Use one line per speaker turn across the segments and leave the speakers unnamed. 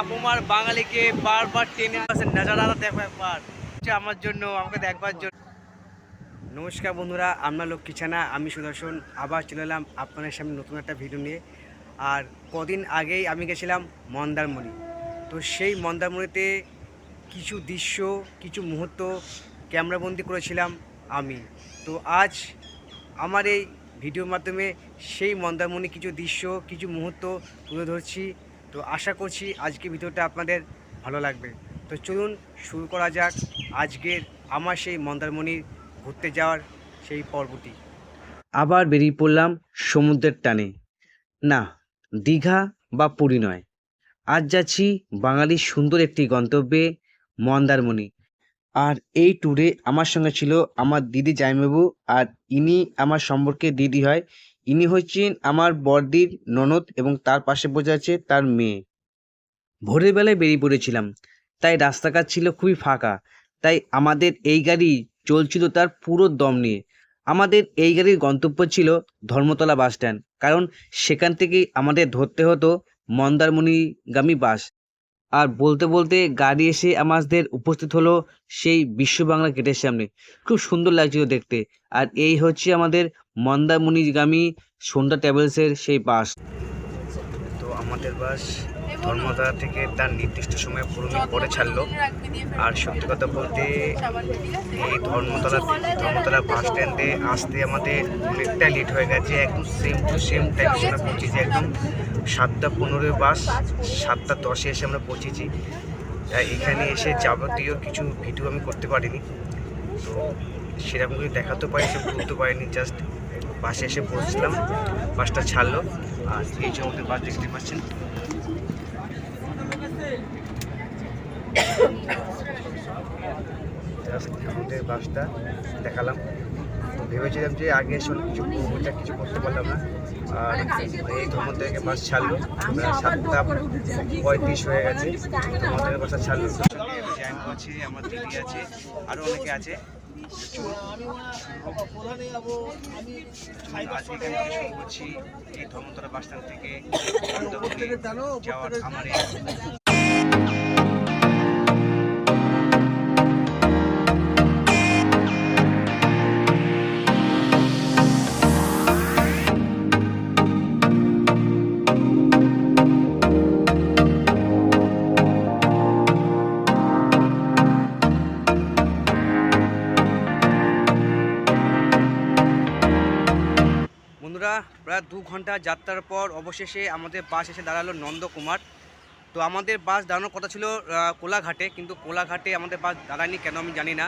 আপুমার বাঙালিকে বারবার টেনে আসে নাজারা দেখো একবার। আমার জন্য, আমাকে দেখবার জন্য। নমস্কার বন্ধুরা আমরা লক্ষ্মীছানা আমি সুদর্শন। আবার চলে এলাম আপনাদের সামনে নতুন একটা ভিডিও নিয়ে। আর কদিন আগেই আমি গেছিলাম মন্দারমণি। তো সেই মন্দারমণিতে কিছু দৃশ্য, কিছু মুহূর্ত ক্যামেরাবন্দি করেছিলাম আমি। তো আজ আমার এই ভিডিওর মাধ্যমে সেই মন্দারমণি কিছু দৃশ্য, কিছু মুহূর্ত তুলে ধরছি। তো আশা করছি আজকে ভিডিওটা আপনাদের ভালো লাগবে। তো চলুন শুরু করা যাক আজকের আমার সেই মন্দারমণির ঘুরতে যাওয়ার সেই পর্বটি। আবার বেরিয়ে পড়লাম সমুদ্রের টানে। না, দীঘা বা পুরী নয়। আজ যাচ্ছি বাঙালির সুন্দর একটি গন্তব্যে মন্দারমণি। আর এই ট্যুরে আমার সঙ্গে ছিল আমার দিদি জাইমাবু আর ইনি আমার সম্পর্কে দিদি হয় ইনি হচ্ছেন আমার বড়দির ননদ এবং তার পাশে বসে আছে তার মেয়ে। ভোরের বেলায় বেরিয়ে পড়েছিলাম। তাই রাস্তাঘাট ছিল খুবই ফাঁকা। তাই আমাদের এই গাড়ি চলছিল তার পুরো দম নিয়ে। আমাদের এই গাড়ির গন্তব্য ছিল ধর্মতলা বাস স্ট্যান্ড। কারণ সেখান থেকেই আমাদের ধরতে হতো মন্দারমণিগামী বাস। আর বলতে বলতে গাড়ি এসে আমাদের উপস্থিত হলো সেই বিশ্ব বাংলা গেটের সামনে। খুব সুন্দর লাগছিল দেখতে। আর এই হচ্ছে আমাদের মন্দারমণিগামী সন্ধ্যা ট্রাভেলসের সেই বাস। তো আমাদের বাস ধর্মতলা থেকে তার নির্দিষ্ট সময় পুরো পরে ছাড়লো। আর সত্যি কথা বলতে, এই ধর্মতলা ধর্মতলা বাস স্ট্যান্ডে আসতে আমাদের অনেকটা লেট হয়ে গেছে। একদম সেম টু সেম টাইম আমরা পৌঁছেছি। একদম সাতটা পনেরো বাস সাতটা দশে এসে আমরা পৌঁছেছি। তাই এখানে এসে যাবতীয় কিছু ভিডিও আমি করতে পারিনি। তো সেরকম কিছু দেখাতে পারি সে বলতে পারিনি। জাস্ট বাসে এসে পৌঁছলাম বাসটা ছাড়লো। আর এই যে আমাদের বাস দেখতে পাচ্ছেন জাস্ট বাসটা দেখালাম। ভেবেছিলাম যে আগে এসে কিছু যা কিছু করতে পারলাম না। আর এই ধর্ম থেকে বাস ছাড়লো। সাতটা পঁয়ত্রিশ হয়ে গেছে। তোমাদের বাসা ছাড়লো। জ্যাম আছে, আমার দিদি আছে আরও অনেকে আছে। আজকে এই ধর্মতলা বাস স্ট্যান্ড থেকে। যাওয়ার আমার ঘণ্টা যাত্রার পর অবশেষে আমাদের বাস এসে দাঁড়াল নন্দকুমার। তো আমাদের বাস দাঁড়ানোর কথা ছিল কোলাঘাটে, কিন্তু কোলাঘাটে আমাদের বাস দাঁড়ায়নি কেন আমি জানি না।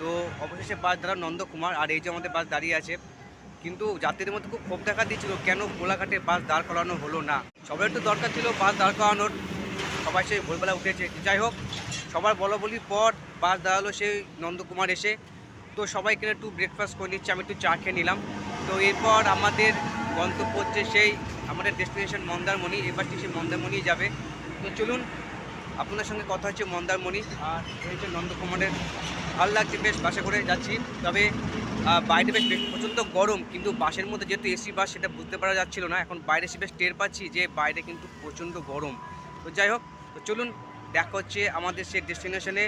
তো অবশেষে বাস দাঁড়াল নন্দকুমার, আর এই যে আমাদের বাস দাঁড়িয়ে আছে, কিন্তু যাত্রীদের মধ্যে খুব ক্ষোভ দেখা দিচ্ছিল কেন কোলাঘাটে বাস দাঁড় করানো হলো না? সবার তো দরকার ছিল বাস দাঁড় করানোর, সবাই সেই ভোরবেলা উঠেছে। যাই হোক, সবার বলা বলির পর বাস দাঁড়াল সেই নন্দকুমার এসে। তো সবাইকে একটু ব্রেকফাস্ট করে নিচ্ছে, আমি একটু চা খেয়ে নিলাম। তো এরপর আমাদের গন্তব্য হচ্ছে সেই আমাদের ডেস্টিনেশন মন্দারমণি, এবার সেই মন্দারমণি যাবে। তো চলুন, আপনাদের সঙ্গে কথা হচ্ছে মন্দারমণি আর হচ্ছে নন্দকুমারের। ভালো লাগছে বেশ, বাসে করে যাচ্ছি। তবে বাইরে বেশ বেশ প্রচণ্ড গরম, কিন্তু বাসের মধ্যে যেহেতু এসি বাস, সেটা বুঝতে পারা যাচ্ছিল না। এখন বাইরে এসে বেশ টের পাচ্ছি যে বাইরে কিন্তু প্রচণ্ড গরম। তো যাই হোক, তো চলুন, দেখা হচ্ছে আমাদের সেই ডেস্টিনেশনে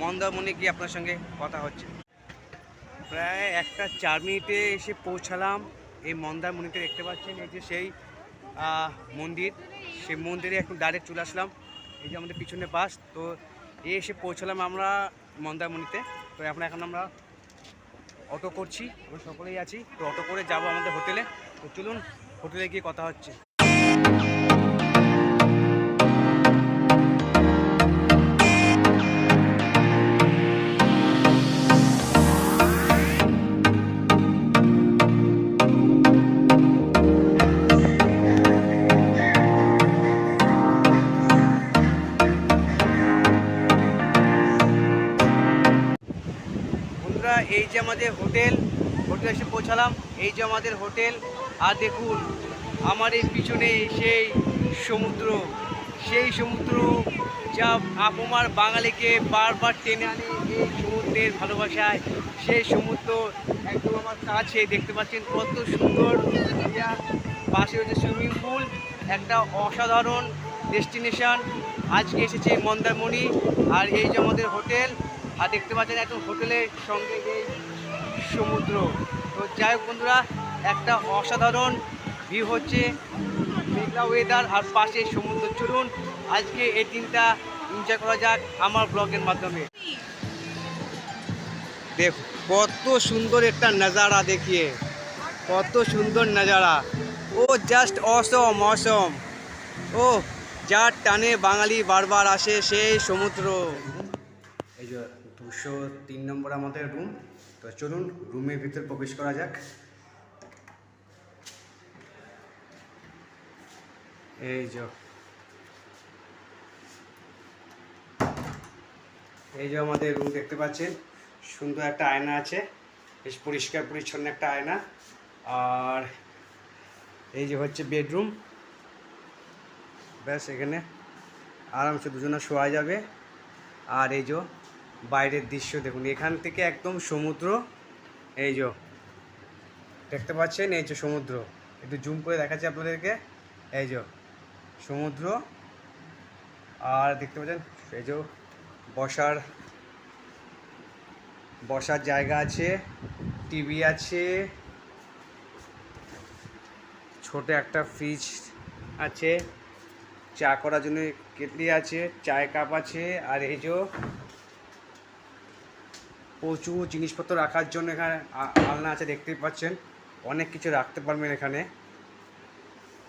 মন্দারমণি গিয়ে আপনার সঙ্গে কথা হচ্ছে। প্রায় একটা চার মিনিটে এসে পৌঁছালাম। এই মন্দারমণিতে দেখতে পাচ্ছেন, এই যে সেই মন্দির। সেই মন্দিরে এখন ডাইরেক্ট চলে আসলাম। এই যে আমাদের পিছনে বাস, তো এ এসে পৌঁছালাম আমরা মন্দারমণিতে তো এখন এখন আমরা অটো করছি, আমরা সকলেই আছি। তো অটো করে যাব আমাদের হোটেলে। তো চলুন, হোটেলে গিয়ে কথা হচ্ছে। আমাদের হোটেল হোটেল এসে পৌঁছালাম। এই যে আমাদের হোটেল, আর দেখুন, আমার এই পিছনে সেই সমুদ্র। সেই সমুদ্র যা আপমার বাঙালিকে বারবার টেনে আনে এই সমুদ্রের ভালোবাসায়। সেই সমুদ্র একদম আমার কাছে দেখতে পাচ্ছেন, কত সুন্দর। পাশে হচ্ছে সুইমিং পুল, একটা অসাধারণ ডেস্টিনেশন। আজকে এসেছে মন্দারমণি, আর এই যে আমাদের হোটেল, আর দেখতে পাচ্ছেন একদম হোটেলের সঙ্গে এই সমুদ্র। তো যাই হোক বন্ধুরা, একটা অসাধারণ ভিউ হচ্ছে মেঘলা ওয়েদার আর পাশে সমুদ্র। চলুন, আজকে এই দিনটা এনজয় করা যাক আমার ব্লগের মাধ্যমে। দেখ, কত সুন্দর একটা নজারা দেখিয়ে, কত সুন্দর নজারা। ও জাস্ট অসম অসম ও, যার টানে বাঙালি বারবার আসে সেই সমুদ্র। এই যে দুশো তিন নম্বর আমাদের রুম তো চলুন রুমের ভিতরে প্রবেশ করা যাক। এই যে। এই যে আমাদের রুম দেখতে পাচ্ছেন। সুন্দর একটা আয়না আছে। বেশ পরিষ্কার, পরিচ্ছন্ন একটা আয়না। আর এই যে হচ্ছে বেডরুম ব্যাস, এখানে আরামসে দুজনে শোয়া যাবে। আর এই যে বাইরের দৃশ্য দেখুন। এখান থেকে একদম সমুদ্র। এই যে, দেখতে পাচ্ছেন? এই যে সমুদ্র। একটু জুম করে দেখাচ্ছি আপনাদেরকে। এই যে, সমুদ্র। আর দেখতে পাচ্ছেন? এই যে, বসার বসার জায়গা আছে, টিভি আছে। ছোট একটা ফ্রিজ আছে। চা করার জন্য কেটলি আছে চায় কাপ আছে। আর এই যে প্রচুর জিনিসপত্র রাখার জন্য এখানে আলনা আছে, দেখতেই পাচ্ছেন। অনেক কিছু রাখতে পারবেন এখানে।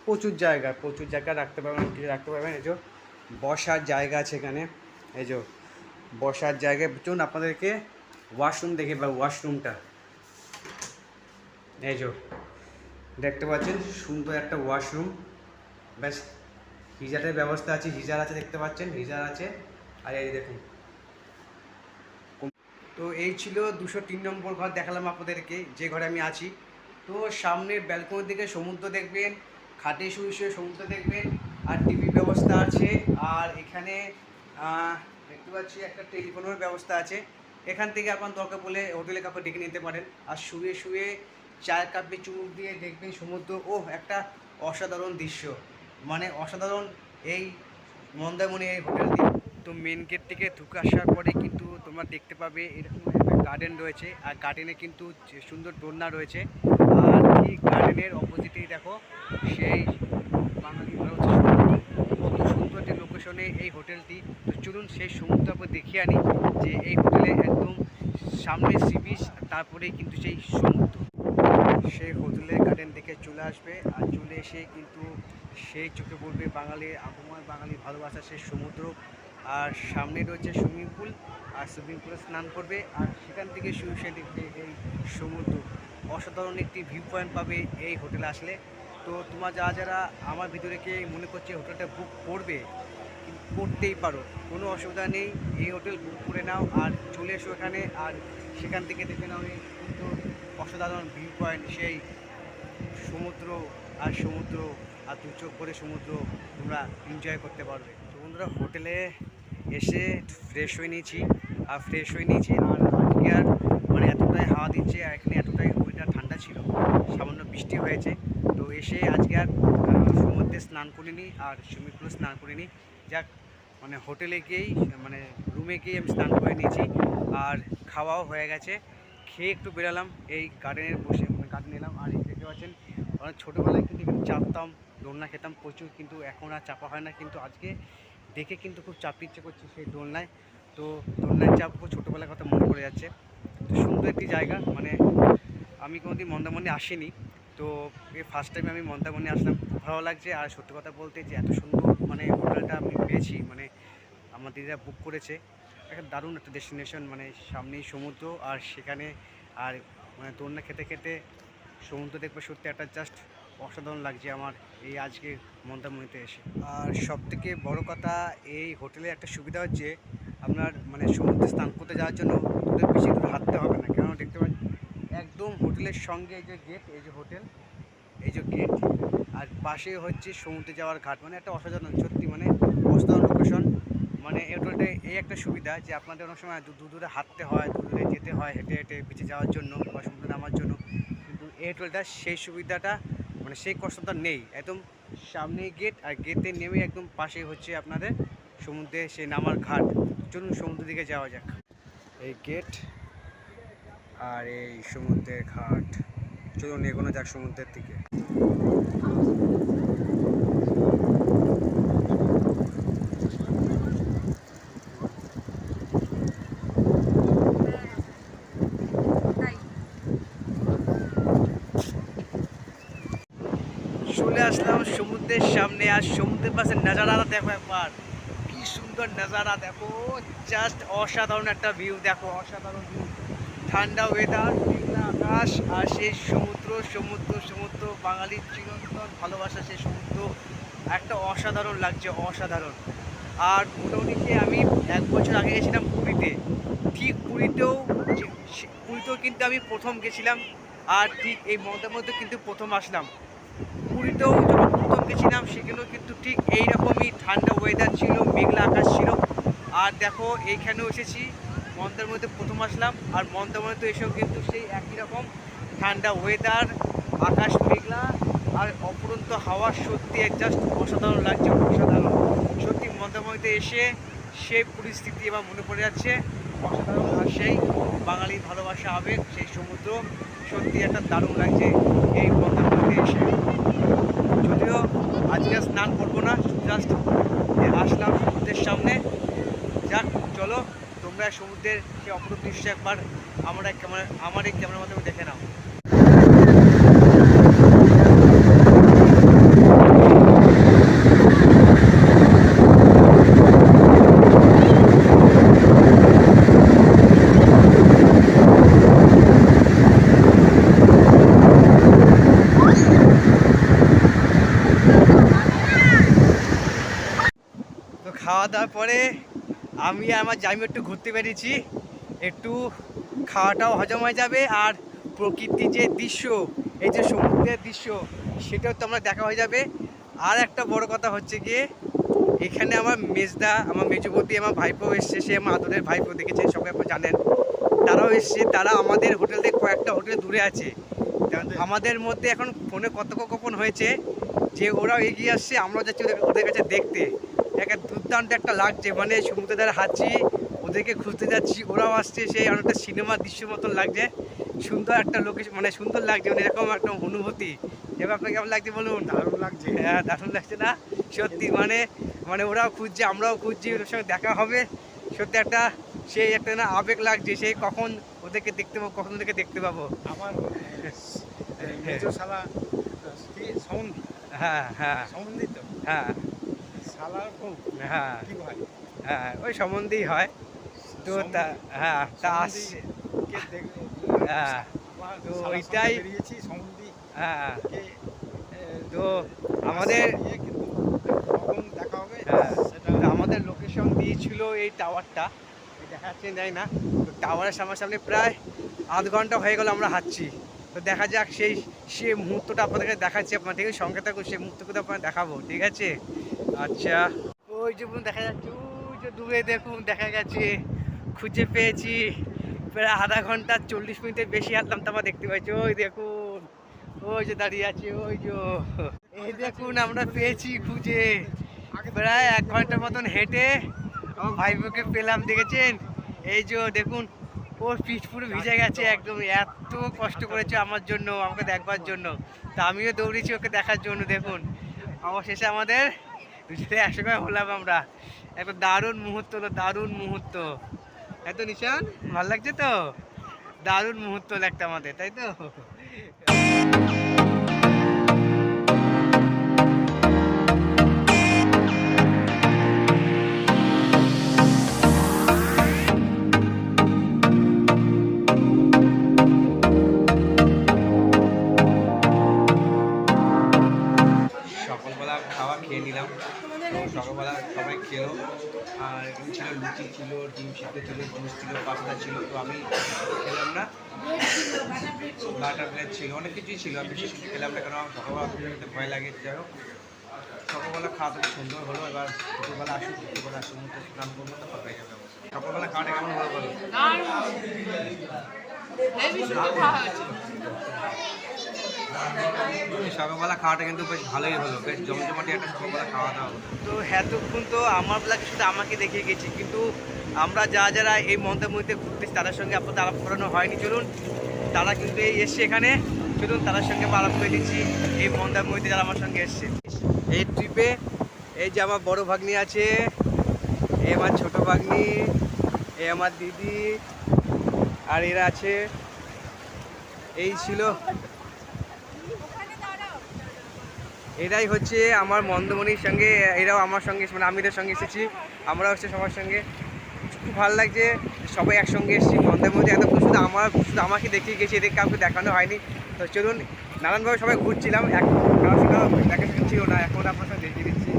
প্রচুর জায়গা প্রচুর জায়গা রাখতে পারবেন কিছু রাখতে পারবেন। এই যে বসার জায়গা আছে এখানে। এই যে বসার জায়গায় চলুন আপনাদেরকে ওয়াশরুম দেখে বা ওয়াশরুমটা। এই যে দেখতে পাচ্ছেন, সুন্দর একটা ওয়াশরুম। ব্যাস, হিজারের ব্যবস্থা আছে, হিজার আছে, দেখতে পাচ্ছেন, হিজার আছে। আর এই দেখুন তো এই ছিল দুশো তিন নম্বর ঘর দেখালাম আপনাদেরকে, যে ঘরে আমি আছি। তো সামনের ব্যালকনির দিকে সমুদ্র দেখবেন, খাটে শুয়ে শুয়ে সমুদ্র দেখবেন, আর টিভি ব্যবস্থা আছে। আর এখানে দেখতে পাচ্ছি একটা টেলিফোনের ব্যবস্থা আছে। এখান থেকে আপনার দরকার বলে হোটেলে কাউকে ডেকে নিতে পারেন। আর শুয়ে শুয়ে চায়ের কাপে চুমুক দিয়ে দেখবেন সমুদ্র ও একটা অসাধারণ দৃশ্য। মানে অসাধারণ এই মন্দারমণি এই হোটেলটি তো মেন গেট থেকে ঢুকে আসার পরে কিন্তু তোমরা দেখতে পাবে এরকম একটা গার্ডেন রয়েছে। আর গার্ডেনে কিন্তু সুন্দর দোলনা রয়েছে। আর ঠিক গার্ডেনের অপোজিটেই দেখো, সেই বাঙালি কত সুন্দর যে লোকেশনে এই হোটেলটি তো চলুন সেই সমুদ্র আপনার দেখিয়ে আনি যে এই হোটেলে একদম সামনে সি বিচ তারপরেই কিন্তু সেই সমুদ্র। সেই হোটেলের গার্ডেন দেখে চলে আসবে। আর চলে এসে কিন্তু সেই চোখে পড়বে বাঙালির আবহাওয়া বাঙালি ভালোবাসা, সেই সমুদ্র। আর সামনে রয়েছে সুইমিং পুল, আর সুইমিং পুলে স্নান করবে, আর সেখান থেকে শুয়ে এই সমুদ্র। অসাধারণ একটি ভিউ পয়েন্ট পাবে এই হোটেলে আসলে। তো তোমার যারা যারা আমার ভিতরে ভিতরেকে মনে করছে হোটেলটা বুক করবে করতেই পারো, কোনো অসুবিধা নেই, এই হোটেল বুক করে নাও আর চলে এসো এখানে, আর সেখান থেকে দেখে নাও এই সুন্দর, অসাধারণ ভিউ পয়েন্ট সেই সমুদ্র, আর সমুদ্র, আর দু চোখ করে সমুদ্র তোমরা এনজয় করতে পারবে। তো বন্ধুরা, হোটেলে এসে ফ্রেশ হয়ে নিয়েছি। আর ফ্রেশ হয়ে নিয়েছি আর আজকে আর মানে এতটাই হাওয়া দিচ্ছে, আর এখানে এতটাই ওয়েদার ঠান্ডা ছিল, সামান্য বৃষ্টি হয়েছে। তো এসে আজকে আর সমুদ্রে স্নান করিনি, আর সুইমিং পুলে স্নান করিনি। যাক মানে হোটেলে গিয়েই মানে রুমে গিয়ে আমি স্নান করে নিয়েছি, আর খাওয়াও হয়ে গেছে। খেয়ে একটু বেরালাম, এই গার্ডেনের বসে মানে গার্ডেন এলাম, আর এই দেখতে পাচ্ছেন অনেক ছোটোবেলায় কিন্তু চাপতাম, দোলনা খেতাম প্রচুর, কিন্তু এখন আর চাপা হয় না, কিন্তু আজকে দেখে কিন্তু খুব চাপতে ইচ্ছে করছে সেই দোলনায়। তো দোলনায় চাপ খুব ছোটোবেলার কথা মনে পড়ে যাচ্ছে। তো সুন্দর একটি জায়গা মানে আমি কোনোদিন মন্দারমণি আসিনি। তো এই ফার্স্ট টাইম আমি মন্দারমণি আসলাম। ভালো লাগছে। আর সত্যি কথা বলতে যে এত সুন্দর মানে হোটেলটা আমি পেয়েছি মানে আমার দিদিরা বুক করেছে। একটা দারুণ একটা ডেস্টিনেশন মানে সামনেই সমুদ্র আর সেখানে আর মানে দোলনা খেতে খেতে সমুদ্র দেখবে সত্যি একটা জাস্ট অসাধারণ লাগছে আমার এই আজকে মন্দারমণিতে এসে। আর সব থেকে বড় কথা, এই হোটেলে একটা সুবিধা হচ্ছে আপনার মানে সমুদ্রে স্নান করতে যাওয়ার জন্য দূরে বেশি দূর হাঁটতে হবে না। কেন দেখতে পাচ্ছেন একদম হোটেলের সঙ্গে এই যে গেট এই যে হোটেল, এই যে গেট আর পাশে হচ্ছে সমুদ্রে যাওয়ার ঘাট। মানে একটা অসাধারণ, সত্যি মানে অসাধারণ লোকেশন মানে হোটেলটা এই একটা সুবিধা যে আপনাদের অনেক সময় দূর দূরে হাঁটতে হয়, দূর দূরে যেতে হয়, হেঁটে হেঁটে বেঁচে যাওয়ার জন্য বা সমুদ্রে নামার জন্য। কিন্তু এই হোটেলটা সেই সুবিধাটা মানে সেই কষ্টটা নেই। একদম সামনে গেট আর গেটে নেমে একদম পাশে হচ্ছে আপনাদের সমুদ্রে সেই নামার ঘাট। চলুন সমুদ্রের দিকে যাওয়া যাক। এই গেট আর এই সমুদ্রের ঘাট। চলুন এগোনো যাক সমুদ্রের দিকে। চলে আসলাম সমুদ্রের সামনে আর সমুদ্রের পাশে নাজারাটা দেখো একবার। কি সুন্দর নাজারা দেখো জাস্ট অসাধারণ একটা ভিউ দেখো, অসাধারণ ভিউ ঠান্ডা ওয়েদার আকাশ, আর সেই সমুদ্র সমুদ্র সমুদ্র বাঙালির চিরন্তন ভালোবাসা সেই সমুদ্র। একটা অসাধারণ লাগছে, অসাধারণ। আর মোটামুটি আমি এক বছর আগে গেছিলাম পুরীতে। ঠিক পুরীতেও পুরীতেও কিন্তু আমি প্রথম গেছিলাম, আর ঠিক এই মধ্যে মধ্যে কিন্তু প্রথম আসলাম। পুরীতেও যখন প্রথম গেছিলাম সেখানেও কিন্তু ঠিক এইরকমই ঠান্ডা ওয়েদার ছিল, মেঘলা আকাশ ছিল। আর দেখো, এইখানেও এসেছি, মন্দার মধ্যে প্রথম আসলাম, আর মন্দার মধ্যে এসেও কিন্তু সেই একই রকম ঠান্ডা ওয়েদার আকাশ মেঘলা, আর অপরন্ত হাওয়া সত্যি জাস্ট অসাধারণ লাগছে, অসাধারণ। সত্যি মন্দার মধ্যে এসে সেই পরিস্থিতি এবার মনে পড়ে যাচ্ছে, অসাধারণ আর সেই বাঙালির ভালোবাসা আবেগ, সেই সমুদ্র, সত্যি একটা দারুণ লাগছে এই মন্দার মধ্যে এসে। যদিও আজকে স্নান করব না জাস্ট আসলাম সমুদ্রের সামনে। যাক, চলো, তোমরা সমুদ্রের সেই অপরূপ দৃশ্য একবার, আমরা ক্যামেরা আমার এই ক্যামেরার মাধ্যমে দেখে নাও তো খাওয়া দাওয়ার পরে আমি আমার জামি একটু ঘুরতে বেরিয়েছি। একটু খাওয়াটাও হজম হয়ে যাবে আর প্রকৃতির যে দৃশ্য, এই যে সমুদ্রের দৃশ্য, সেটাও তো আমরা দেখা হয়ে যাবে। আর একটা বড় কথা হচ্ছে গিয়ে, এখানে আমার মেজদা, আমার মেজবতী আমার ভাইপো এসছে, সে আমার আদরের ভাইপো দেখেছে, সবাই জানেন। তারাও এসছে, তারা আমাদের হোটেল থেকে কয়েকটা হোটেল দূরে আছে। আমাদের মধ্যে এখন ফোনে কথোপকথন হয়েছে যে ওরাও এগিয়ে আসছে, আমরাও যাচ্ছি ওদের কাছে দেখতে। একটা দুর্দান্ত একটা লাগছে মানে সমুদ্রের ধারে হাঁটছি ওদেরকে খুঁজতে যাচ্ছি ওরাও আসছে সেই অনেকটা সিনেমার দৃশ্য মতন লাগছে। সুন্দর একটা লোকেশন মানে সুন্দর লাগছে মানে এরকম একটা অনুভূতি। এবার আপনাকে কেমন লাগছে বলুন? দারুণ লাগছে। হ্যাঁ দারুণ লাগছে না? সত্যি মানে মানে ওরাও খুঁজছে আমরাও খুঁজছি ওদের সঙ্গে দেখা হবে। সত্যি একটা সেই একটা না আবেগ লাগছে সেই কখন ওদেরকে দেখতে পাবো কখন ওদেরকে দেখতে পাবো।
আমার মেজো শালা
হ্যাঁ হ্যাঁ। হ্যাঁ। হ্যাঁ। হ্যাঁ ওই সম্বন্ধেই হয়। তো তা হ্যাঁ তা হ্যাঁ। তো ওইটাই- হ্যাঁ। তো আমাদের
দেখা হবে।
হ্যাঁ।
সেটা
আমাদের লোকেশন দিয়েছিল এই টাওয়ারটা এই দেখা যাই না। তো টাওয়ারের সামনাসামনি প্রায় আধ ঘণ্টা হয়ে গেল আমরা হাঁটছি। তো দেখা যাক সেই সে মুহূর্তটা আপনাদেরকে দেখাচ্ছি। আপনার ঠিক আছে সঙ্গে থাকুন সেই মুহূর্তগুলো আপনার দেখাবো। ঠিক আছে? আচ্ছা। ওই যে দেখা যাচ্ছে, ওই যে দূরে দেখুন, দেখা গেছে, খুঁজে পেয়েছি। প্রায় আধা ঘণ্টা চল্লিশ মিনিটের বেশি হাঁটলাম তারপর দেখতে পাচ্ছি। ওই দেখুন, ওই যে দাঁড়িয়ে আছে, ওই যে। এই দেখুন, আমরা পেয়েছি খুঁজে। প্রায় এক ঘণ্টার মতন হেঁটে আমার ভাইবোকে পেলাম, দেখেছেন? এই যে দেখুন, ওর পিঠ পুরো ভিজে গেছে একদম। এত কষ্ট করেছে আমার জন্য, আমাকে দেখবার জন্য। তা আমিও দৌড়েছি ওকে দেখার জন্য, দেখুন। অবশেষে আমাদের দুজনে একসঙ্গে হলাম আমরা। একটা দারুণ মুহূর্ত হলো, দারুণ মুহূর্ত। এত নিশান, ভালো লাগছে তো? দারুণ মুহূর্ত লাগতো আমাদের, তাই তো? ছিল ডিম সিদ্ধ ছিল জুস ছিল পাস্তা ছিল তো আমি খেলাম না। বাটার প্লেট ছিল অনেক কিছুই ছিল আমি বেশি কিছু খেলাম না কারণ আমার সকালবেলা খেতে ভয় লাগে যাই হোক। সকালবেলা খাওয়া দাওয়া সুন্দর হলো এবার দুপুরবেলা আসুক দুপুরবেলা সমুদ্রে স্নান করব তো হয়ে যাবে সকালবেলা খাওয়াটা কেমন হলো বলো?
সকালবেলা খাওয়াটা কিন্তু বেশ ভালোই হলো, বেশ জমজমাটি একটা সকালবেলা খাওয়া দাওয়া
তো এতক্ষণ তো আমার বেলাকে শুধু আমাকে দেখিয়ে গেছি, কিন্তু আমরা যা যারা এই মন্দারমণিতে ঘুরতেছি তাদের সঙ্গে আপনাদের আলাপ করানো হয়নি। চলুন, তারা কিন্তু এই এসছে এখানে। চলুন, তাদের সঙ্গে আলাপ করে দিচ্ছি এই মন্দারমণিতে যারা আমার সঙ্গে এসছে। এই ট্রিপে এই যে আমার বড় ভাগ্নি আছে এই আমার ছোট ভাগ্নি এই আমার দিদি, আর এরা আছে। এই ছিল এটাই হচ্ছে আমার মন্দমণির সঙ্গে, এরাও আমার সঙ্গে মানে আমিদের সঙ্গে এসেছি আমরা হচ্ছে সবার সঙ্গে। খুব ভালো লাগছে, সবাই একসঙ্গে এসেছি, মন্দারমণি এত শুধু আমার, শুধু আমাকে দেখিয়ে গেছি, এদের কাউকে দেখানো হয়নি। তো চলুন, নানানভাবে সবাই ঘুরছিলাম, এখন দেখা ছিল না, এখন আপনার সঙ্গে দেখিয়ে দিচ্ছি।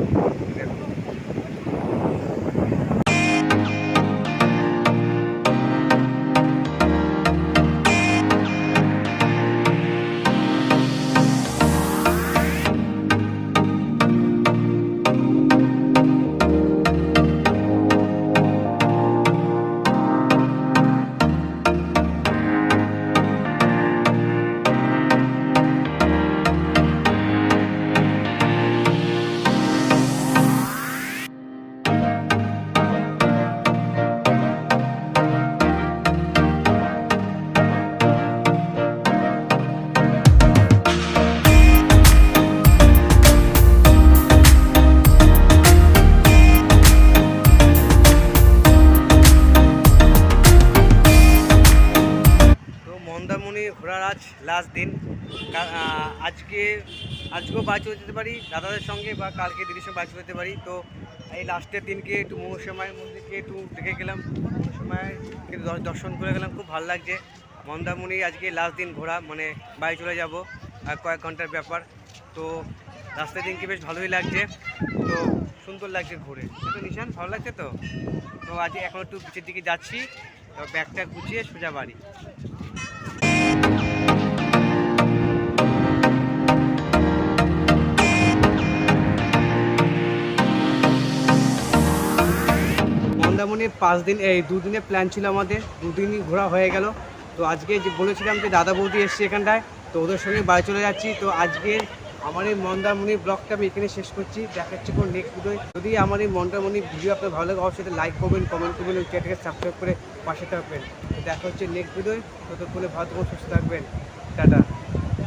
ঘোরার আজ লাস্ট দিন। আজকে, আজকেও চলে যেতে পারি, দাদাদের সঙ্গে বা কালকে দিদির সঙ্গে চলে যেতে পারি। তো এই লাস্টের দিনকে একটু মৌসুমায় মন্দিরকে একটু দেখে গেলাম মৌসুমায় দর্শন করে গেলাম, খুব ভালো লাগছে। মন্দারমণি আজকে লাস্ট দিন ঘোরা মানে বাড়ি চলে যাব আর কয়েক ঘণ্টার ব্যাপার। তো রাস্তার দিনকে বেশ ভালোই লাগছে, তো সুন্দর লাগছে ঘুরে। তো নিশান, ভালো লাগছে তো? তো আজকে এখন একটু পিছের দিকে যাচ্ছি ব্যাগটা গুছিয়ে সোজা বাড়ি। মন্দারমণির পাঁচ দিন, এই দুদিনের প্ল্যান ছিল আমাদের, দুদিনই ঘোরা হয়ে গেল। তো আজকে যে বলেছিলাম যে দাদা বৌদি এসছে এখানটায়, তো ওদের সঙ্গে বাড়ি চলে যাচ্ছি। তো আজকে আমার এই মন্দারমণি ব্লগটা আমি এখানে শেষ করছি। দেখাচ্ছি কোন নেক্সট ভিডিও যদি আমার এই মন্দারমণি ভিডিও আপনার ভালো লাগে, অবশ্যই লাইক করবেন কমেন্ট করবেন, এবং চ্যানেলকে সাবস্ক্রাইব করে পাশে থাকবেন। তো দেখা হচ্ছে নেক্সট ভিডিও ততক্ষণে ভালো সুস্থ থাকবেন। টাটা।